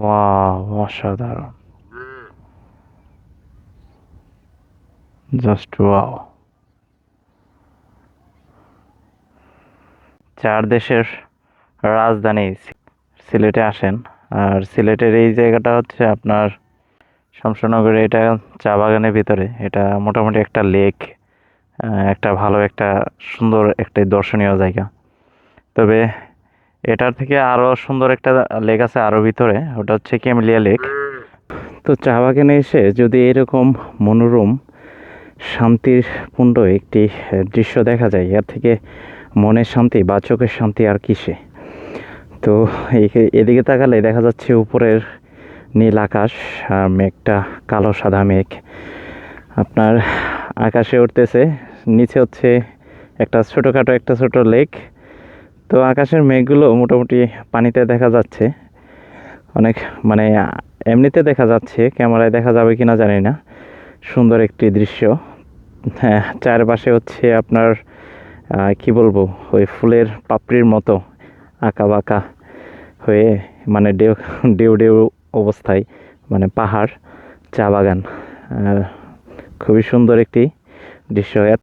Wow অসাধারণ। Just wow চার দেশের রাজধানী সিলেটে আসেন। আর সিলেটের এই জায়গাটা হচ্ছে আপনার শমশানগরে, এটা চা বাগানের ভিতরে। এটা মোটামুটি একটা লেক একটা ভালো, একটা সুন্দর, একটা দর্শনীয় জায়গা। তবে এটার থেকে আরও সুন্দর একটা লেক আছে আরও ভিতরে, ওটা হচ্ছে ক্যামেলিয়া লেক। তো চা বাগানে এসে যদি এরকম মনোরম শান্তিপূর্ণ একটি দৃশ্য দেখা যায়, এর থেকে মনের শান্তি বা চোখের শান্তি আর কিসে? তো এদিকে তাকালে দেখা যাচ্ছে উপরের নীল আকাশ, আর মেঘটা কালো সাদা মেঘ। আপনার আকাশে উঠতেছে, নিচে হচ্ছে একটা ছোটোখাটো একটা ছোট লেক। তো আকাশের মেঘগুলো মোটামুটি পানিতে দেখা যাচ্ছে। অনেক মানে এমনিতে দেখা যাচ্ছে, ক্যামেরায় দেখা যাবে কিনা জানি না। সুন্দর একটি দৃশ্য। হ্যাঁ চারপাশে হচ্ছে আপনার কি বলব, ওই ফুলের পাপড়ির মতো আঁকা বাঁকা হয়ে মানে ডেউ ডেউ ডেউ অবস্থায় মানে পাহাড়, চা বাগান। খুবই সুন্দর একটি দৃশ্য।